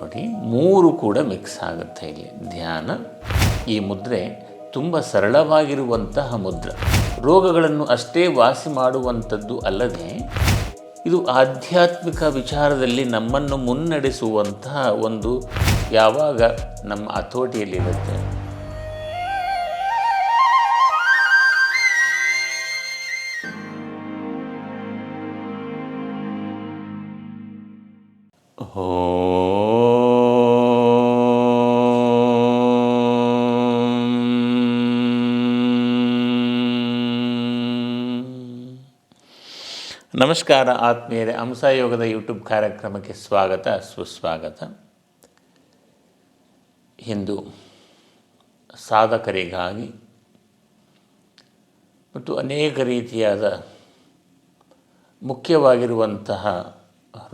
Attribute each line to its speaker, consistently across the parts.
Speaker 1: ನೋಡಿ, ಮೂರು ಕೂಡ ಮಿಕ್ಸ್ ಆಗುತ್ತೆ ಇಲ್ಲಿ. ಧ್ಯಾನ, ಈ ಮುದ್ರೆ ತುಂಬ ಸರಳವಾಗಿರುವಂತಹ ಮುದ್ರ. ರೋಗಗಳನ್ನು ಅಷ್ಟೇ ವಾಸಿ ಮಾಡುವಂಥದ್ದು ಅಲ್ಲದೆ, ಇದು ಆಧ್ಯಾತ್ಮಿಕ ವಿಚಾರದಲ್ಲಿ ನಮ್ಮನ್ನು ಮುನ್ನಡೆಸುವಂತಹ ಒಂದು ಯಾವಾಗ ನಮ್ಮ ಹತೋಟಿಯಲ್ಲಿರುತ್ತೆ ನಮಸ್ಕಾರ ಆತ್ಮೀಯರೇ ಹಂಸಾಯೋಗದ ಯೂಟ್ಯೂಬ್ ಕಾರ್ಯಕ್ರಮಕ್ಕೆ ಸ್ವಾಗತ, ಸುಸ್ವಾಗತ. ಇಂದು ಸಾಧಕರಿಗಾಗಿ ಮತ್ತು ಅನೇಕ ರೀತಿಯಾದ ಮುಖ್ಯವಾಗಿರುವಂತಹ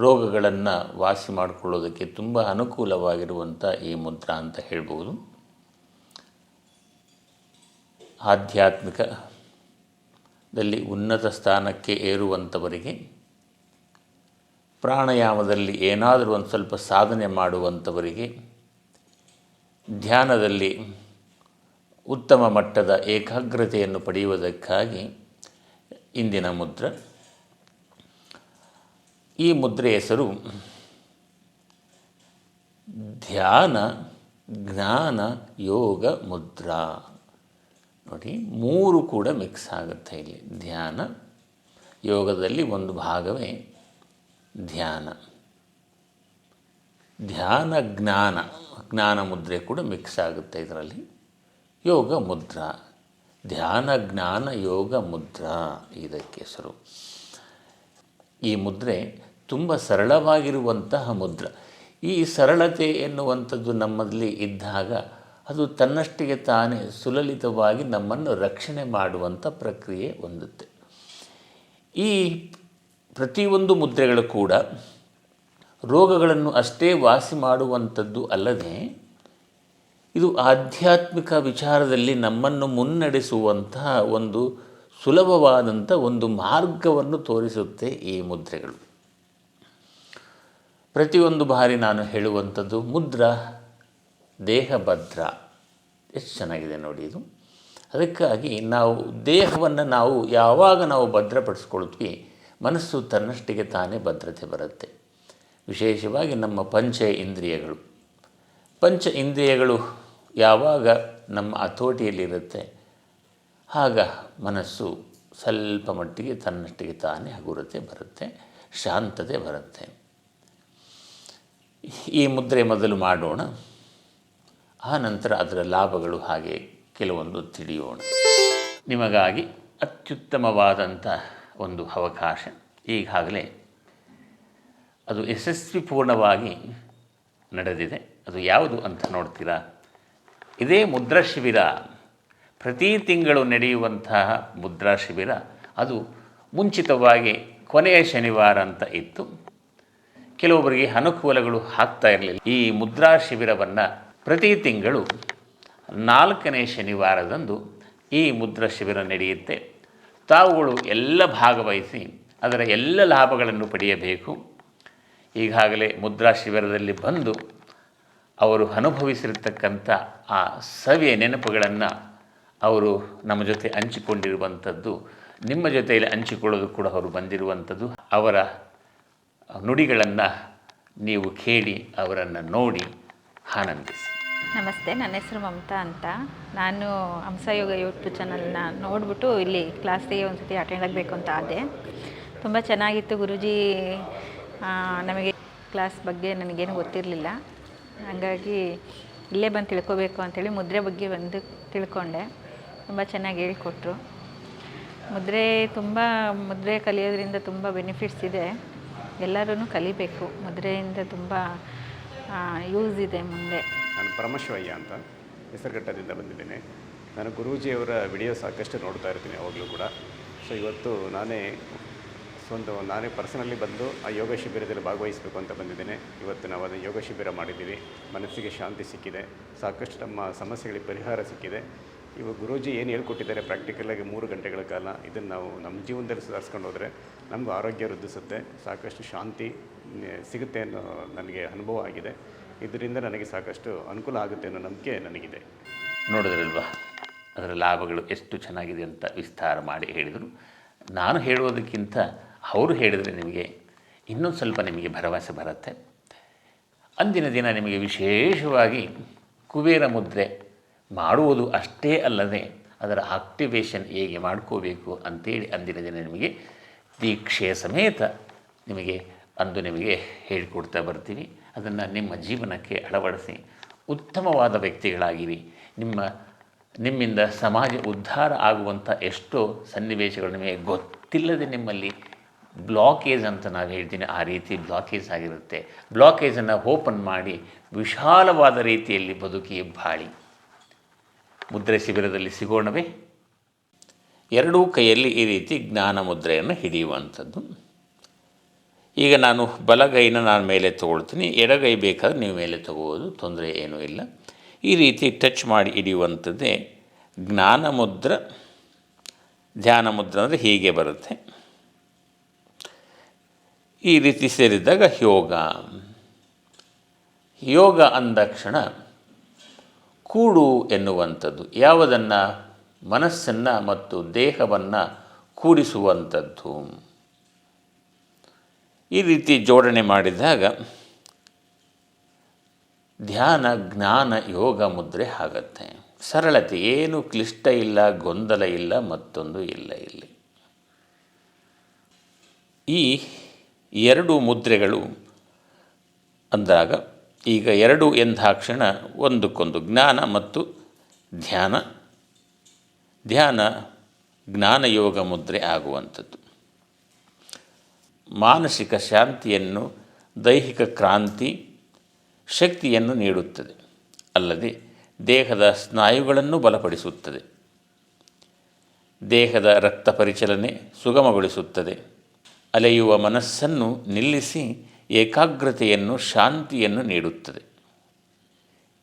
Speaker 1: ರೋಗಗಳನ್ನು ವಾಸಿ ಮಾಡಿಕೊಳ್ಳೋದಕ್ಕೆ ತುಂಬ ಅನುಕೂಲವಾಗಿರುವಂಥ ಈ ಮುದ್ರಾ ಅಂತ ಹೇಳ್ಬೋದು. ಆಧ್ಯಾತ್ಮಿಕದಲ್ಲಿ ಉನ್ನತ ಸ್ಥಾನಕ್ಕೆ ಏರುವಂಥವರಿಗೆ ಪ್ರಾಣಾಯಾಮದಲ್ಲಿ ಏನಾದರೂ ಒಂದು ಸ್ವಲ್ಪ ಸಾಧನೆ ಮಾಡುವಂಥವರಿಗೆ ಧ್ಯಾನದಲ್ಲಿ ಉತ್ತಮ ಮಟ್ಟದ ಏಕಾಗ್ರತೆಯನ್ನು ಪಡೆಯುವುದಕ್ಕಾಗಿ ಇಂದಿನ ಮುದ್ರ. ಈ ಮುದ್ರೆ ಹೆಸರು ಧ್ಯಾನ, ಜ್ಞಾನ, ಯೋಗ ಮುದ್ರಾ. ನೋಡಿ, ಮೂರು ಕೂಡ ಮಿಕ್ಸ್ ಆಗುತ್ತೆ ಇಲ್ಲಿ. ಧ್ಯಾನ, ಯೋಗದಲ್ಲಿ ಒಂದು ಭಾಗವೇ ಧ್ಯಾನ. ಧ್ಯಾನ, ಜ್ಞಾನ ಜ್ಞಾನ ಮುದ್ರೆ ಕೂಡ ಮಿಕ್ಸ್ ಆಗುತ್ತೆ ಇದರಲ್ಲಿ. ಯೋಗ ಮುದ್ರ. ಧ್ಯಾನ, ಜ್ಞಾನ, ಯೋಗ ಮುದ್ರಾ ಇದಕ್ಕೆ ಹೆಸರು. ಈ ಮುದ್ರೆ ತುಂಬ ಸರಳವಾಗಿರುವಂತಹ ಮುದ್ರ. ಈ ಸರಳತೆ ಎನ್ನುವಂಥದ್ದು ನಮ್ಮಲ್ಲಿ ಇದ್ದಾಗ ಅದು ತನ್ನಷ್ಟಿಗೆ ತಾನೇ ಸುಲಲಿತವಾಗಿ ನಮ್ಮನ್ನು ರಕ್ಷಣೆ ಮಾಡುವಂಥ ಪ್ರಕ್ರಿಯೆ ಹೊಂದುತ್ತೆ. ಈ ಪ್ರತಿಯೊಂದು ಮುದ್ರೆಗಳು ಕೂಡ ರೋಗಗಳನ್ನು ಅಷ್ಟೇ ವಾಸಿ ಮಾಡುವಂಥದ್ದು ಅಲ್ಲದೆ ಇದು ಆಧ್ಯಾತ್ಮಿಕ ವಿಚಾರದಲ್ಲಿ ನಮ್ಮನ್ನು ಮುನ್ನಡೆಸುವಂತಹ ಒಂದು ಸುಲಭವಾದಂಥ ಒಂದು ಮಾರ್ಗವನ್ನು ತೋರಿಸುತ್ತೆ ಈ ಮುದ್ರೆಗಳು. ಪ್ರತಿಯೊಂದು ಬಾರಿ ನಾನು ಹೇಳುವಂಥದ್ದು ಮುದ್ರಾ ದೇಹಭದ್ರ. ಎಷ್ಟು ಚೆನ್ನಾಗಿದೆ ನೋಡಿ ಇದು. ಅದಕ್ಕಾಗಿ ನಾವು ದೇಹವನ್ನು ನಾವು ಯಾವಾಗ ನಾವು ಭದ್ರಪಡಿಸ್ಕೊಳ್ತೀವಿ, ಮನಸ್ಸು ತನ್ನಷ್ಟಿಗೆ ತಾನೇ ಭದ್ರತೆ ಬರುತ್ತೆ. ವಿಶೇಷವಾಗಿ ನಮ್ಮ ಪಂಚ ಇಂದ್ರಿಯಗಳು. ಪಂಚ ಇಂದ್ರಿಯಗಳು ಯಾವಾಗ ನಮ್ಮ ಹತೋಟಿಯಲ್ಲಿರುತ್ತೆ, ಆಗ ಮನಸ್ಸು ಸ್ವಲ್ಪ ಮಟ್ಟಿಗೆ ತನ್ನಷ್ಟಿಗೆ ತಾನೇ ಹಗುರತೆ ಬರುತ್ತೆ, ಶಾಂತತೆ ಬರುತ್ತೆ. ಈ ಮುದ್ರೆ ಮೊದಲು ಮಾಡೋಣ. ಆ ನಂತರ ಅದರ ಲಾಭಗಳು ಹಾಗೆ ಕೆಲವೊಂದು ತಿಳಿಯೋಣ. ನಿಮಗಾಗಿ ಅತ್ಯುತ್ತಮವಾದಂಥ ಒಂದು ಅವಕಾಶ. ಈಗಾಗಲೇ ಅದು ಯಶಸ್ವಿಪೂರ್ಣವಾಗಿ ನಡೆದಿದೆ. ಅದು ಯಾವುದು ಅಂತ ನೋಡ್ತೀರಾ? ಇದೇ ಮುದ್ರಾ ಶಿಬಿರ. ಪ್ರತಿ ತಿಂಗಳು ನಡೆಯುವಂತಹ ಮುದ್ರಾ ಶಿಬಿರ. ಅದು ಮುಂಚಿತವಾಗಿ ಕೊನೆಯ ಶನಿವಾರ ಅಂತ ಇತ್ತು. ಕೆಲವೊಬ್ಬರಿಗೆ ಅನುಕೂಲಗಳು ಆಗ್ತಾ ಇರಲಿಲ್ಲ. ಈ ಮುದ್ರಾ ಶಿಬಿರವನ್ನು ಪ್ರತಿ ತಿಂಗಳು ನಾಲ್ಕನೇ ಶನಿವಾರದಂದು ಈ ಮುದ್ರಾ ಶಿಬಿರ ನಡೆಯುತ್ತೆ. ತಾವುಗಳು ಎಲ್ಲ ಭಾಗವಹಿಸಿ ಅದರ ಎಲ್ಲ ಲಾಭಗಳನ್ನು ಪಡೆಯಬೇಕು. ಈಗಾಗಲೇ ಮುದ್ರಾ ಶಿಬಿರದಲ್ಲಿ ಬಂದು ಅವರು ಅನುಭವಿಸಿರ್ತಕ್ಕಂಥ ಆ ಸವಿಯ ನೆನಪುಗಳನ್ನು ಅವರು ನಮ್ಮ ಜೊತೆ ಹಂಚಿಕೊಂಡಿರುವಂಥದ್ದು, ನಿಮ್ಮ ಜೊತೆಯಲ್ಲಿ ಹಂಚಿಕೊಳ್ಳೋದು ಕೂಡ ಅವರು ಬಂದಿರುವಂಥದ್ದು. ಅವರ ನುಡಿಗಳನ್ನು ನೀವು ಕೇಳಿ ಅವರನ್ನು ನೋಡಿ ಆನಂದಿಸಿ.
Speaker 2: ನಮಸ್ತೆ, ನನ್ನ ಹೆಸರು ಮಮತಾ ಅಂತ. ನಾನು ಹಂಸಯೋಗ ಯೂಟ್ಯೂಬ್ ಚಾನಲ್ನ ನೋಡಿಬಿಟ್ಟು ಇಲ್ಲಿ ಕ್ಲಾಸಿಗೆ ಒಂದು ಸತಿ ಅಟೆಂಡ್ ಆಗಬೇಕು ಅಂತ ಆದೆ. ತುಂಬ ಚೆನ್ನಾಗಿತ್ತು ಗುರುಜಿ ನಮಗೆ ಕ್ಲಾಸ್ ಬಗ್ಗೆ ನನಗೇನು ಗೊತ್ತಿರಲಿಲ್ಲ. ಹಾಗಾಗಿ ಇಲ್ಲೇ ಬಂದು ತಿಳ್ಕೊಬೇಕು ಅಂಥೇಳಿ ಮುದ್ರೆ ಬಗ್ಗೆ ಬಂದು ತಿಳ್ಕೊಂಡೆ. ತುಂಬ ಚೆನ್ನಾಗಿ ಹೇಳಿಕೊಟ್ರು. ಮುದ್ರೆ ತುಂಬ, ಮುದ್ರೆ ಕಲಿಯೋದ್ರಿಂದ ತುಂಬ ಬೆನಿಫಿಟ್ಸ್ ಇದೆ. ಎಲ್ಲರೂ ಕಲಿಬೇಕು. ಮುದ್ರೆಯಿಂದ ತುಂಬ ಯೂಸ್ ಇದೆ ಮುಂದೆ.
Speaker 3: ನಾನು ಪರಮಶಿವಯ್ಯ ಅಂತ ಹೆಸರುಘಟ್ಟದಿಂದ ಬಂದಿದ್ದೇನೆ. ನಾನು ಗುರೂಜಿಯವರ ವಿಡಿಯೋ ಸಾಕಷ್ಟು ನೋಡ್ತಾ ಇರ್ತೀನಿ ಯಾವಾಗಲೂ ಕೂಡ. ಸೊ ಇವತ್ತು ನಾನೇ ಒಂದು, ನಾನೇ ಪರ್ಸನಲಿ ಬಂದು ಆ ಯೋಗ ಶಿಬಿರದಲ್ಲಿ ಭಾಗವಹಿಸಬೇಕು ಅಂತ ಬಂದಿದ್ದೇನೆ. ಇವತ್ತು ನಾವು ಅದನ್ನು ಯೋಗ ಶಿಬಿರ ಮಾಡಿದ್ದೀವಿ. ಮನಸ್ಸಿಗೆ ಶಾಂತಿ ಸಿಕ್ಕಿದೆ. ಸಾಕಷ್ಟು ನಮ್ಮ ಸಮಸ್ಯೆಗಳಿಗೆ ಪರಿಹಾರ ಸಿಕ್ಕಿದೆ. ಇವು ಗುರೂಜಿ ಏನು ಹೇಳ್ಕೊಟ್ಟಿದ್ದಾರೆ ಪ್ರಾಕ್ಟಿಕಲಾಗಿ ಮೂರು ಗಂಟೆಗಳ ಕಾಲ ಇದನ್ನು ನಾವು ನಮ್ಮ ಜೀವನದಲ್ಲಿ ಸುಧಾರಿಸ್ಕೊಂಡು ಹೋದರೆ ನಮಗೂ ಆರೋಗ್ಯ ವೃದ್ಧಿಸುತ್ತೆ. ಸಾಕಷ್ಟು ಶಾಂತಿ ಸಿಗುತ್ತೆ ಅನ್ನೋ ನನಗೆ ಅನುಭವ ಆಗಿದೆ. ಇದರಿಂದ ನನಗೆ ಸಾಕಷ್ಟು ಅನುಕೂಲ ಆಗುತ್ತೆ ಅನ್ನೋ ನಂಬಿಕೆ ನನಗಿದೆ.
Speaker 1: ನೋಡಿದ್ರಲ್ವಾ? ಅದರ ಲಾಭಗಳು ಎಷ್ಟು ಚೆನ್ನಾಗಿದೆ ಅಂತ ವಿಸ್ತಾರ ಮಾಡಿ ಹೇಳಿದರು. ನಾನು ಹೇಳುವುದಕ್ಕಿಂತ ಅವರು ಹೇಳಿದರೆ ನಿಮಗೆ ಇನ್ನೊಂದು ಸ್ವಲ್ಪ ನಿಮಗೆ ಭರವಸೆ ಬರುತ್ತೆ. ಅಂದಿನ ದಿನ ನಿಮಗೆ ವಿಶೇಷವಾಗಿ ಕುಬೇರ ಮುದ್ರೆ ಮಾಡುವುದು ಅಷ್ಟೇ ಅಲ್ಲದೆ ಅದರ ಆಕ್ಟಿವೇಶನ್ ಹೇಗೆ ಮಾಡ್ಕೋಬೇಕು ಅಂತೇಳಿ ಅಂದಿನ ದಿನ ನಿಮಗೆ ದೀಕ್ಷೆಯ ಸಮೇತ ನಿಮಗೆ ಅಂದು ನಿಮಗೆ ಹೇಳಿಕೊಡ್ತಾ ಬರ್ತೀವಿ ಅದನ್ನು ನಿಮ್ಮ ಜೀವನಕ್ಕೆ ಅಳವಡಿಸಿ ಉತ್ತಮವಾದ ವ್ಯಕ್ತಿಗಳಾಗಿರಿ. ನಿಮ್ಮ, ನಿಮ್ಮಿಂದ ಸಮಾಜ ಉದ್ಧಾರ ಆಗುವಂಥ ಎಷ್ಟೋ ಸನ್ನಿವೇಶಗಳು ನಿಮಗೆ ಗೊತ್ತಿಲ್ಲದೆ ನಿಮ್ಮಲ್ಲಿ ಬ್ಲಾಕೇಜ್ ಅಂತ ನಾವು ಹೇಳ್ತೀನಿ. ಆ ರೀತಿ ಬ್ಲಾಕೇಜ್ ಆಗಿರುತ್ತೆ. ಬ್ಲಾಕೇಜನ್ನು ಓಪನ್ ಮಾಡಿ ವಿಶಾಲವಾದ ರೀತಿಯಲ್ಲಿ ಬದುಕಿ ಬಾಳಿ. ಮುದ್ರೆ ಶಿಬಿರದಲ್ಲಿ ಸಿಗೋಣವೇ. ಎರಡೂ ಕೈಯಲ್ಲಿ ಈ ರೀತಿ ಜ್ಞಾನ ಮುದ್ರೆಯನ್ನು ಹಿಡಿಯುವಂಥದ್ದು. ಈಗ ನಾನು ಬಲಗೈನ ನಾನು ಮೇಲೆ ತೊಗೊಳ್ತೀನಿ, ಎಡಗೈ ಬೇಕಾದ್ರೆ ನೀವು ಮೇಲೆ ತಗೋಬೋದು, ತೊಂದರೆ ಏನೂ ಇಲ್ಲ. ಈ ರೀತಿ ಟಚ್ ಮಾಡಿ ಹಿಡಿಯುವಂಥದ್ದೇ ಜ್ಞಾನ ಮುದ್ರ. ಧ್ಯಾನ ಮುದ್ರ ಅಂದರೆ ಹೀಗೆ ಬರುತ್ತೆ. ಈ ರೀತಿ ಸೇರಿದಾಗ ಯೋಗ. ಯೋಗ ಅಂದಾಕ್ಷಣ ಕೂಡು ಎನ್ನುವಂಥದ್ದು, ಯಾವುದನ್ನು ಮನಸ್ಸನ್ನು ಮತ್ತು ದೇಹವನ್ನು ಕೂಡಿಸುವಂಥದ್ದು. ಈ ರೀತಿ ಜೋಡಣೆ ಮಾಡಿದಾಗ ಧ್ಯಾನ, ಜ್ಞಾನ, ಯೋಗ, ಮುದ್ರೆ ಆಗತ್ತೆ. ಸರಳತೆ, ಏನು ಕ್ಲಿಷ್ಟ ಇಲ್ಲ, ಗೊಂದಲ ಇಲ್ಲ, ಮತ್ತೊಂದು ಇಲ್ಲ ಇಲ್ಲಿ. ಈ ಎರಡು ಮುದ್ರೆಗಳು ಅಂದಾಗ ಈಗ ಎರಡು ಎಂದಾಕ್ಷಣ ಒಂದಕ್ಕೊಂದು ಜ್ಞಾನ ಮತ್ತು ಧ್ಯಾನ. ಧ್ಯಾನ ಜ್ಞಾನಯೋಗ ಮುದ್ರೆ ಆಗುವಂಥದ್ದು. ಮಾನಸಿಕ ಶಾಂತಿಯನ್ನು, ದೈಹಿಕ ಕ್ರಾಂತಿ, ಶಕ್ತಿಯನ್ನು ನೀಡುತ್ತದೆ. ಅಲ್ಲದೆ ದೇಹದ ಸ್ನಾಯುಗಳನ್ನು ಬಲಪಡಿಸುತ್ತದೆ. ದೇಹದ ರಕ್ತ ಪರಿಚಲನೆ ಸುಗಮಗೊಳಿಸುತ್ತದೆ. ಅಲೆಯುವ ಮನಸ್ಸನ್ನು ನಿಲ್ಲಿಸಿ ಏಕಾಗ್ರತೆಯನ್ನು, ಶಾಂತಿಯನ್ನು ನೀಡುತ್ತದೆ.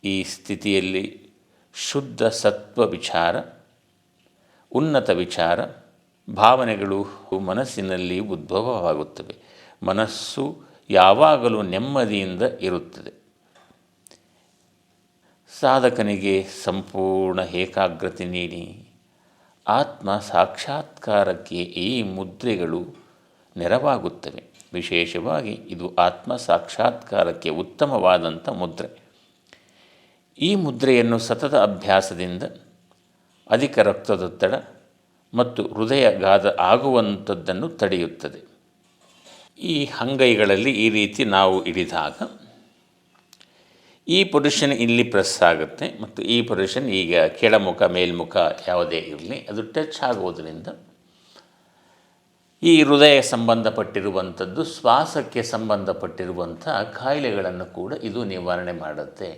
Speaker 1: ಈ ಸ್ಥಿತಿಯಲ್ಲಿ ಶುದ್ಧ ಸತ್ವ ವಿಚಾರ, ಉನ್ನತ ವಿಚಾರ ಭಾವನೆಗಳು ಮನಸ್ಸಿನಲ್ಲಿ ಉದ್ಭವವಾಗುತ್ತವೆ. ಮನಸ್ಸು ಯಾವಾಗಲೂ ನೆಮ್ಮದಿಯಿಂದ ಇರುತ್ತದೆ. ಸಾಧಕನಿಗೆ ಸಂಪೂರ್ಣ ಏಕಾಗ್ರತೆ ನೀಡಿ, ಆತ್ಮ ಸಾಕ್ಷಾತ್ಕಾರಕ್ಕೆ ಈ ಮುದ್ರೆಗಳು ನೆರವಾಗುತ್ತವೆ. ವಿಶೇಷವಾಗಿ ಇದು ಆತ್ಮ ಸಾಕ್ಷಾತ್ಕಾರಕ್ಕೆ ಉತ್ತಮವಾದಂಥ ಮುದ್ರೆ. ಈ ಮುದ್ರೆಯನ್ನು ಸತತ ಅಭ್ಯಾಸದಿಂದ ಅಧಿಕ ರಕ್ತದೊತ್ತಡ ಮತ್ತು ಹೃದಯಘಾತ ಆಗುವಂಥದ್ದನ್ನು ತಡೆಯುತ್ತದೆ. ಈ ಅಂಗೈಗಳಲ್ಲಿ ಈ ರೀತಿ ನಾವು ಹಿಡಿದಾಗ ಈ ಪೊಸಿಷನ್ ಇಲ್ಲಿ ಪ್ರೆಸ್ ಆಗುತ್ತೆ ಮತ್ತು ಈ ಪೊಸಿಷನ್ ಈಗ ಕೆಳಮುಖ, ಮೇಲ್ಮುಖ ಯಾವುದೇ ಇರಲಿ, ಅದು ಟಚ್ ಆಗುವುದರಿಂದ ಈ ಹೃದಯ ಸಂಬಂಧಪಟ್ಟಿರುವಂಥದ್ದು, ಶ್ವಾಸಕ್ಕೆ ಸಂಬಂಧಪಟ್ಟಿರುವಂಥ ಕಾಯಿಲೆಗಳನ್ನು ಕೂಡ ಇದು ನಿವಾರಣೆ ಮಾಡುತ್ತೆ.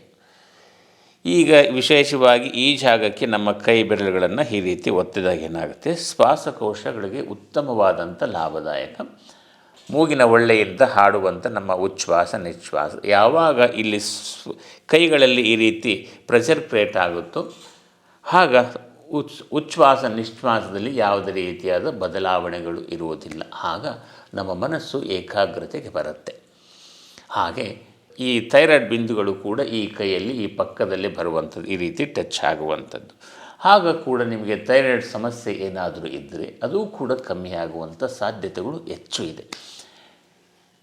Speaker 1: ಈಗ ವಿಶೇಷವಾಗಿ ಈ ಜಾಗಕ್ಕೆ ನಮ್ಮ ಕೈ ಬೆರಳುಗಳನ್ನು ಈ ರೀತಿ ಒತ್ತಿದಾಗ ಏನಾಗುತ್ತೆ? ಶ್ವಾಸಕೋಶಗಳಿಗೆ ಉತ್ತಮವಾದಂಥ ಲಾಭದಾಯಕ. ಮೂಗಿನ ಒಳ್ಳೆಯಿಂದ ಹಾಡುವಂಥ ನಮ್ಮ ಉಚ್ಛ್ವಾಸ ನಿಶ್ವಾಸ ಯಾವಾಗ ಇಲ್ಲಿ ಕೈಗಳಲ್ಲಿ ಈ ರೀತಿ ಪ್ರೆಷರ್ ಕ್ರಿಯೇಟ್ ಆಗುತ್ತೋ, ಆಗ ಉಚ್, ಉಚ್ಛ್ವಾಸ ನಿಶ್ವಾಸದಲ್ಲಿ ಯಾವುದೇ ರೀತಿಯಾದ ಬದಲಾವಣೆಗಳು ಇರುವುದಿಲ್ಲ. ಆಗ ನಮ್ಮ ಮನಸ್ಸು ಏಕಾಗ್ರತೆಗೆ ಬರುತ್ತೆ. ಹಾಗೆ ಈ ಥೈರಾಯ್ಡ್ ಬಿಂದುಗಳು ಕೂಡ ಈ ಕೈಯಲ್ಲಿ, ಈ ಪಕ್ಕದಲ್ಲಿ ಬರುವಂಥದ್ದು, ಈ ರೀತಿ ಟಚ್ ಆಗುವಂಥದ್ದು. ಆಗ ಕೂಡ ನಿಮಗೆ ಥೈರಾಯ್ಡ್ ಸಮಸ್ಯೆ ಏನಾದರೂ ಇದ್ದರೆ ಅದು ಕೂಡ ಕಮ್ಮಿ ಆಗುವಂಥ ಸಾಧ್ಯತೆಗಳು ಹೆಚ್ಚು ಇದೆ.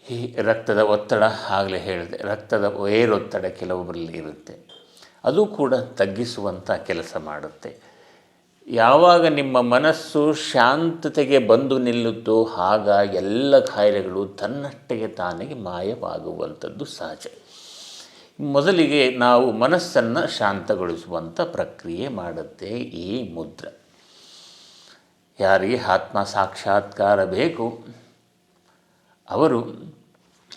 Speaker 1: ಈ ರಕ್ತದ ಒತ್ತಡ ಆಗಲೇ ಹೇಳಿದೆ, ರಕ್ತದ ಏರೊತ್ತಡ ಕೆಲವೊಬ್ಬರಲ್ಲಿ ಇರುತ್ತೆ. ಅದು ಕೂಡ ತಗ್ಗಿಸುವಂಥ ಕೆಲಸ ಮಾಡುತ್ತೆ. ಯಾವಾಗ ನಿಮ್ಮ ಮನಸ್ಸು ಶಾಂತತೆಗೆ ಬಂದು ನಿಲ್ಲುತ್ತೋ ಆಗ ಎಲ್ಲ ಕಾಯಿಲೆಗಳು ತನ್ನಷ್ಟಕ್ಕೆ ತಾನೇ ಮಾಯವಾಗುವಂಥದ್ದು ಸಹಜ. ಮೊದಲಿಗೆ ನಾವು ಮನಸ್ಸನ್ನು ಶಾಂತಗೊಳಿಸುವಂಥ ಪ್ರಕ್ರಿಯೆ ಮಾಡುತ್ತೆ ಈ ಮುದ್ರ. ಯಾರಿಗೆ ಆತ್ಮ ಸಾಕ್ಷಾತ್ಕಾರ ಬೇಕು? ಅವರು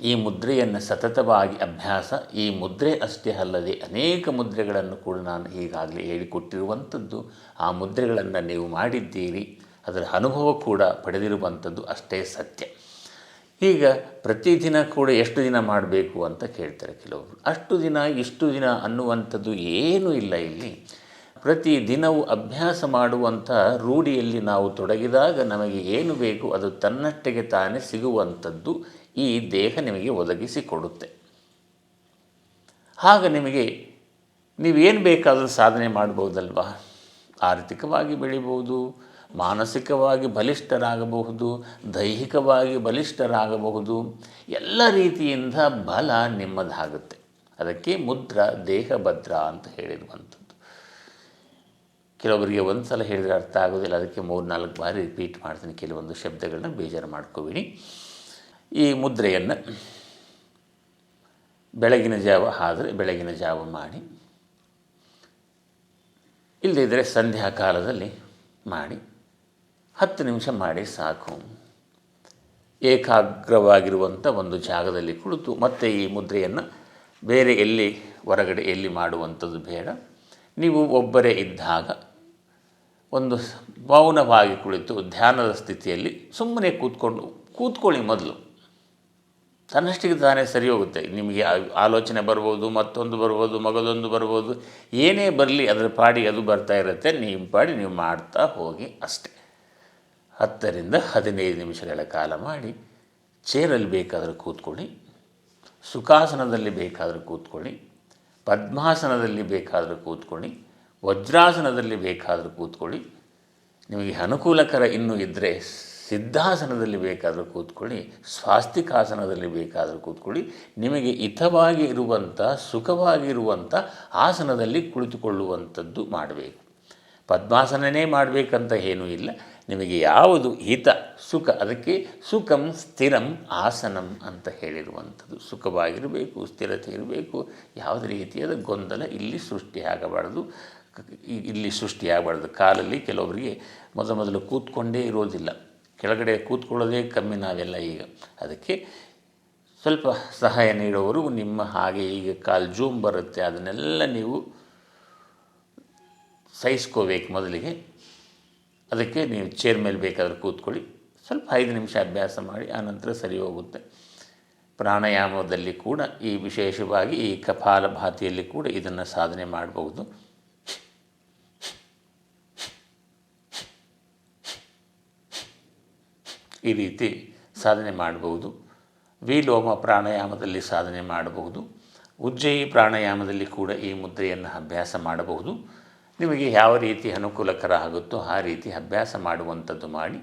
Speaker 1: ಈ ಮುದ್ರೆಯನ್ನು ಸತತವಾಗಿ ಅಭ್ಯಾಸ, ಈ ಮುದ್ರೆ ಅಷ್ಟೇ ಅಲ್ಲದೆ ಅನೇಕ ಮುದ್ರೆಗಳನ್ನು ಕೂಡ ನಾನು ಈಗಾಗಲೇ ಹೇಳಿಕೊಟ್ಟಿರುವಂಥದ್ದು. ಆ ಮುದ್ರೆಗಳನ್ನು ನೀವು ಮಾಡಿದ್ದೀರಿ, ಅದರ ಅನುಭವ ಕೂಡ ಪಡೆದಿರುವಂಥದ್ದು ಅಷ್ಟೇ ಸತ್ಯ. ಈಗ ಪ್ರತಿದಿನ ಕೂಡ ಎಷ್ಟು ದಿನ ಮಾಡಬೇಕು ಅಂತ ಕೇಳ್ತಾರೆ ಕೆಲವರು. ಅಷ್ಟು ದಿನ, ಇಷ್ಟು ದಿನ ಅನ್ನುವಂಥದ್ದು ಏನೂ ಇಲ್ಲ ಇಲ್ಲಿ. ಪ್ರತಿ ದಿನವೂ ಅಭ್ಯಾಸ ಮಾಡುವಂಥ ರೂಢಿಯಲ್ಲಿ ನಾವು ತೊಡಗಿದಾಗ ನಮಗೆ ಏನು ಬೇಕು ಅದು ತನ್ನಷ್ಟಕ್ಕೆ ತಾನೇ ಸಿಗುವಂಥದ್ದು ಈ ದೇಹ ನಿಮಗೆ ಒದಗಿಸಿಕೊಡುತ್ತೆ. ಆಗ ನಿಮಗೆ ನೀವೇನು ಬೇಕಾದರೂ ಸಾಧನೆ ಮಾಡ್ಬೋದಲ್ವಾ? ಆರ್ಥಿಕವಾಗಿ ಬೆಳಿಬೋದು, ಮಾನಸಿಕವಾಗಿ ಬಲಿಷ್ಠರಾಗಬಹುದು, ದೈಹಿಕವಾಗಿ ಬಲಿಷ್ಠರಾಗಬಹುದು, ಎಲ್ಲ ರೀತಿಯಿಂದ ಬಲ ನಿಮ್ಮದಾಗುತ್ತೆ. ಅದಕ್ಕೆ ಮುದ್ರ ದೇಹಭದ್ರ ಅಂತ ಹೇಳಿರುವಂಥದ್ದು. ಕೆಲವರಿಗೆ ಒಂದು ಸಲ ಹೇಳಿದರೆ ಅರ್ಥ ಆಗೋದಿಲ್ಲ, ಅದಕ್ಕೆ ಮೂರು ನಾಲ್ಕು ಬಾರಿ ರಿಪೀಟ್ ಮಾಡ್ತೀನಿ. ಕೆಲವೊಂದು ಶಬ್ದಗಳನ್ನ ಬೇಜಾರು ಮಾಡ್ಕೋಬೇಡಿ. ಈ ಮುದ್ರೆಯನ್ನು ಬೆಳಗಿನ ಜಾವ ಆದರೆ ಬೆಳಗಿನ ಜಾವ ಮಾಡಿ ಇಲ್ಲದಿದ್ದರೆ ಸಂಧ್ಯಾ ಕಾಲದಲ್ಲಿ ಮಾಡಿ, ಹತ್ತು ನಿಮಿಷ ಮಾಡಿ ಸಾಕು. ಏಕಾಗ್ರವಾಗಿರುವಂಥ ಒಂದು ಜಾಗದಲ್ಲಿ ಕುಳಿತು ಮತ್ತೆ ಈ ಮುದ್ರೆಯನ್ನು ಬೇರೆ ಎಲ್ಲಿ, ಹೊರಗಡೆ ಎಲ್ಲಿ ಮಾಡುವಂಥದ್ದು ಬೇಡ. ನೀವು ಒಬ್ಬರೇ ಇದ್ದಾಗ ಒಂದು ಮೌನವಾಗಿ ಕುಳಿತು ಧ್ಯಾನದ ಸ್ಥಿತಿಯಲ್ಲಿ ಸುಮ್ಮನೆ ಕೂತ್ಕೊಂಡು, ಕೂತ್ಕೊಳ್ಳಿ ಮೊದಲು. ತನ್ನಷ್ಟಿಗೆ ತಾನೇ ಸರಿ ಹೋಗುತ್ತೆ. ನಿಮಗೆ ಆಲೋಚನೆ ಬರ್ಬೋದು, ಮತ್ತೊಂದು ಬರ್ಬೋದು, ಮಗದೊಂದು ಬರ್ಬೋದು. ಏನೇ ಬರಲಿ ಅದರ ಪಾಡಿ ಅದು ಬರ್ತಾ ಇರುತ್ತೆ. ನಿಮ್ಮ ಪಾಡಿ, ನೀವು ಮಾಡ್ತಾ ಹೋಗಿ ಅಷ್ಟೆ. ಹತ್ತರಿಂದ ಹದಿನೈದು ನಿಮಿಷಗಳ ಕಾಲ ಮಾಡಿ, ಚೇರಲ್ಲಿ ಬೇಕಾದರೂ ಕೂತ್ಕೊಳ್ಳಿ, ಸುಖಾಸನದಲ್ಲಿ ಬೇಕಾದರೂ ಕೂತ್ಕೊಳ್ಳಿ, ಪದ್ಮಾಸನದಲ್ಲಿ ಬೇಕಾದರೂ ಕೂತ್ಕೊಳ್ಳಿ ವಜ್ರಾಸನದಲ್ಲಿ ಬೇಕಾದರೂ ಕೂತ್ಕೊಳ್ಳಿ. ನಿಮಗೆ ಅನುಕೂಲಕರ ಇನ್ನೂ ಇದ್ದರೆ ಸಿದ್ಧಾಸನದಲ್ಲಿ ಬೇಕಾದರೂ ಕೂತ್ಕೊಳ್ಳಿ, ಸ್ವಾಸ್ತಿಕಾಸನದಲ್ಲಿ ಬೇಕಾದರೂ ಕೂತ್ಕೊಳ್ಳಿ. ನಿಮಗೆ ಹಿತವಾಗಿ ಇರುವಂಥ ಸುಖವಾಗಿರುವಂಥ ಆಸನದಲ್ಲಿ ಕುಳಿತುಕೊಳ್ಳುವಂಥದ್ದು ಮಾಡಬೇಕು. ಪದ್ಮಾಸನನೇ ಮಾಡಬೇಕಂತ ಏನೂ ಇಲ್ಲ. ನಿಮಗೆ ಯಾವುದು ಹಿತ, ಸುಖ, ಅದಕ್ಕೆ ಸುಖಂ ಸ್ಥಿರಂ ಆಸನಂ ಅಂತ ಹೇಳಿರುವಂಥದ್ದು. ಸುಖವಾಗಿರಬೇಕು, ಸ್ಥಿರತೆ ಇರಬೇಕು. ಯಾವುದೇ ರೀತಿಯಾದ ಗೊಂದಲ ಇಲ್ಲಿ ಸೃಷ್ಟಿಯಾಗಬಾರದು. ಇಲ್ಲಿ ಸೃಷ್ಟಿಯಾಗಬಾರ್ದು. ಕಾಲಲ್ಲಿ ಕೆಲವೊಬ್ಬರಿಗೆ ಮೊದ ಮೊದಲು ಕೂತ್ಕೊಂಡೇ ಇರೋದಿಲ್ಲ. ಕೆಳಗಡೆ ಕೂತ್ಕೊಳ್ಳೋದೇ ಕಮ್ಮಿ ನಾವೆಲ್ಲ ಈಗ. ಅದಕ್ಕೆ ಸ್ವಲ್ಪ ಸಹಾಯ ನೀಡುವವರು ನಿಮ್ಮ ಹಾಗೆ ಈಗ ಕಾಲು ಜೂಮ್ ಬರುತ್ತೆ. ಅದನ್ನೆಲ್ಲ ನೀವು ಸಹಿಸ್ಕೋಬೇಕು ಮೊದಲಿಗೆ. ಅದಕ್ಕೆ ನೀವು ಚೇರ್ ಮೇಲೆ ಬೇಕಾದರೆ ಕೂತ್ಕೊಳ್ಳಿ. ಸ್ವಲ್ಪ ಐದು ನಿಮಿಷ ಅಭ್ಯಾಸ ಮಾಡಿ ಆನಂತರ ಸರಿ ಹೋಗುತ್ತೆ. ಪ್ರಾಣಾಯಾಮದಲ್ಲಿ ಕೂಡ ಈ ವಿಶೇಷವಾಗಿ ಈ ಕಪಾಲಭಾತಿಯಲ್ಲಿ ಕೂಡ ಇದನ್ನು ಸಾಧನೆ ಮಾಡಬಹುದು ಈ ರೀತಿ ಸಾಧನೆ ಮಾಡಬಹುದು. ವಿಲೋಮ ಪ್ರಾಣಾಯಾಮದಲ್ಲಿ ಸಾಧನೆ ಮಾಡಬಹುದು. ಉಜ್ಜಯಿ ಪ್ರಾಣಾಯಾಮದಲ್ಲಿ ಕೂಡ ಈ ಮುದ್ರೆಯನ್ನು ಅಭ್ಯಾಸ ಮಾಡಬಹುದು. ನಿಮಗೆ ಯಾವ ರೀತಿ ಅನುಕೂಲಕರ ಆಗುತ್ತೋ ಆ ರೀತಿ ಅಭ್ಯಾಸ ಮಾಡುವಂಥದ್ದು ಮಾಡಿ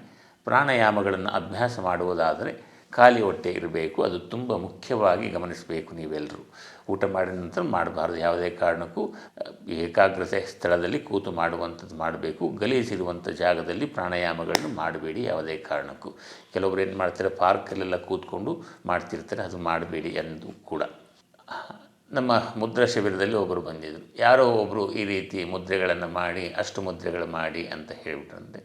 Speaker 1: ಪ್ರಾಣಾಯಾಮಗಳನ್ನು ಅಭ್ಯಾಸ ಮಾಡುವುದಾದರೆ ಖಾಲಿ ಹೊಟ್ಟೆ ಇರಬೇಕು, ಅದು ತುಂಬ ಮುಖ್ಯವಾಗಿ ಗಮನಿಸಬೇಕು ನೀವೆಲ್ಲರೂ ಊಟ ಮಾಡಿದ ನಂತರ ಮಾಡಬಾರ್ದು, ಯಾವುದೇ ಕಾರಣಕ್ಕೂ ಏಕಾಗ್ರತೆ ಸ್ಥಳದಲ್ಲಿ ಕೂತು ಮಾಡುವಂಥದ್ದು ಮಾಡಬೇಕು. ಗಲೀಜಿರುವಂಥ ಜಾಗದಲ್ಲಿ ಪ್ರಾಣಾಯಾಮಗಳನ್ನು ಮಾಡಬೇಡಿ ಯಾವುದೇ ಕಾರಣಕ್ಕೂ. ಕೆಲವರು ಏನು ಮಾಡ್ತಾರೆ, ಪಾರ್ಕಲ್ಲೆಲ್ಲ ಕೂತ್ಕೊಂಡು ಮಾಡ್ತಿರ್ತಾರೆ, ಅದು ಮಾಡಬೇಡಿ ಎಂದು ಕೂಡ. ನಮ್ಮ ಮುದ್ರಾ ಶಿಬಿರದಲ್ಲಿ ಒಬ್ಬರು ಬಂದಿದ್ದರು ಯಾರೋ ಒಬ್ಬರು ಈ ರೀತಿ ಮುದ್ರೆಗಳನ್ನು ಮಾಡಿ, ಅಷ್ಟು ಮುದ್ರೆಗಳು ಮಾಡಿ ಅಂತ ಹೇಳಿಬಿಟ್ರಂತೆ.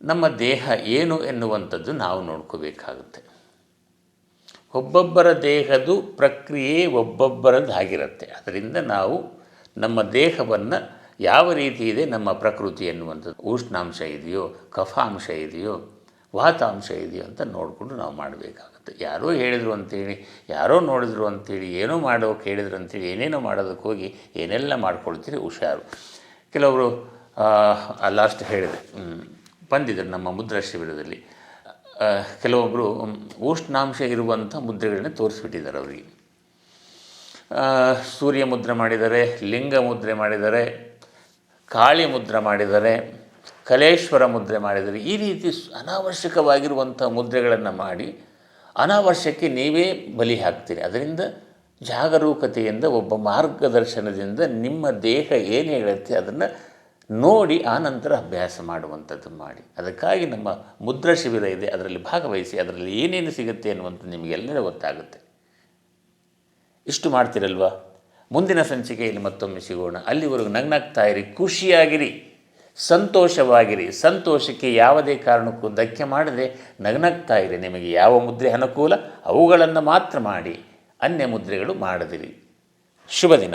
Speaker 1: ನಮ್ಮ ದೇಹ ಏನು ಎನ್ನುವಂಥದ್ದು ನಾವು ನೋಡ್ಕೋಬೇಕಾಗುತ್ತೆ. ಒಬ್ಬೊಬ್ಬರ ದೇಹದ ಪ್ರಕ್ರಿಯೆ ಒಬ್ಬೊಬ್ಬರದ್ದಾಗಿರುತ್ತೆ ಅದರಿಂದ ನಾವು ನಮ್ಮ ದೇಹವನ್ನು ಯಾವ ರೀತಿ ಇದೆ, ನಮ್ಮ ಪ್ರಕೃತಿ ಎನ್ನುವಂಥದ್ದು, ಉಷ್ಣಾಂಶ ಇದೆಯೋ, ಕಫಾಂಶ ಇದೆಯೋ, ವಾತಾಂಶ ಇದೆಯೋ ಅಂತ ನೋಡಿಕೊಂಡು ನಾವು ಮಾಡಬೇಕಾಗುತ್ತೆ. ಯಾರೋ ಹೇಳಿದರು ಅಂತೇಳಿ, ಯಾರೋ ನೋಡಿದ್ರು ಅಂತೇಳಿ, ಏನೋ ಮಾಡೋಕೆ ಹೇಳಿದ್ರು ಅಂತೇಳಿ, ಏನೇನೋ ಮಾಡೋದಕ್ಕೆ ಹೋಗಿ ಏನೆಲ್ಲ ಮಾಡ್ಕೊಳ್ತೀರಿ ಹುಷಾರು. ಕೆಲವರು ಲಾಸ್ಟ್ ಹೇಳಿದೆ. ಬಂದಿದ್ದರು ನಮ್ಮ ಮುದ್ರಾ ಶಿಬಿರದಲ್ಲಿ ಕೆಲವೊಬ್ಬರು ಉಷ್ಣಾಂಶ ಇರುವಂಥ ಮುದ್ರೆಗಳನ್ನ ತೋರಿಸ್ಬಿಟ್ಟಿದ್ದಾರೆ ಅವರಿಗೆ. ಸೂರ್ಯ ಮುದ್ರೆ ಮಾಡಿದ್ದಾರೆ, ಲಿಂಗ ಮುದ್ರೆ ಮಾಡಿದ್ದಾರೆ, ಕಾಳಿ ಮುದ್ರೆ ಮಾಡಿದ್ದಾರೆ, ಕಲೇಶ್ವರ ಮುದ್ರೆ ಮಾಡಿದರೆ ಈ ರೀತಿ ಅನಾವಶ್ಯಕವಾಗಿರುವಂಥ ಮುದ್ರೆಗಳನ್ನು ಮಾಡಿ ಅನಾವಶ್ಯಕ್ಕೆ ನೀವೇ ಬಲಿ ಹಾಕ್ತೀರಿ. ಅದರಿಂದ ಜಾಗರೂಕತೆಯಿಂದ ಒಬ್ಬ ಮಾರ್ಗದರ್ಶನದಿಂದ ನಿಮ್ಮ ದೇಹ ಏನು ಹೇಳುತ್ತೆ ಅದನ್ನು ನೋಡಿ ಆನಂತರ ಅಭ್ಯಾಸ ಮಾಡುವಂಥದ್ದು ಮಾಡಿ. ಅದಕ್ಕಾಗಿ ನಮ್ಮ ಮುದ್ರಾ ಶಿಬಿರ ಇದೆ, ಅದರಲ್ಲಿ ಭಾಗವಹಿಸಿ, ಅದರಲ್ಲಿ ಏನೇನು ಸಿಗುತ್ತೆ ಅನ್ನುವಂಥದ್ದು ನಿಮಗೆಲ್ಲರೂ ಗೊತ್ತಾಗುತ್ತೆ. ಇಷ್ಟು ಮಾಡ್ತಿರಲ್ವಾ? ಮುಂದಿನ ಸಂಚಿಕೆಯಲ್ಲಿ ಮತ್ತೊಮ್ಮೆ ಸಿಗೋಣ. ಅಲ್ಲಿವರೆಗೂ ನಗ್ನಾಗ್ತಾ ಇರಿ, ಖುಷಿಯಾಗಿರಿ, ಸಂತೋಷವಾಗಿರಿ. ಸಂತೋಷಕ್ಕೆ ಯಾವುದೇ ಕಾರಣಕ್ಕೂ ಧಕ್ಕೆ ಮಾಡದೆ ನಗ್ನಾಗ್ತಾ ಇರಿ. ನಿಮಗೆ ಯಾವ ಮುದ್ರೆ ಅನುಕೂಲ? ಅವುಗಳನ್ನು ಮಾತ್ರ ಮಾಡಿ, ಅನ್ಯ ಮುದ್ರೆಗಳು ಮಾಡದಿರಿ. ಶುಭ ದಿನ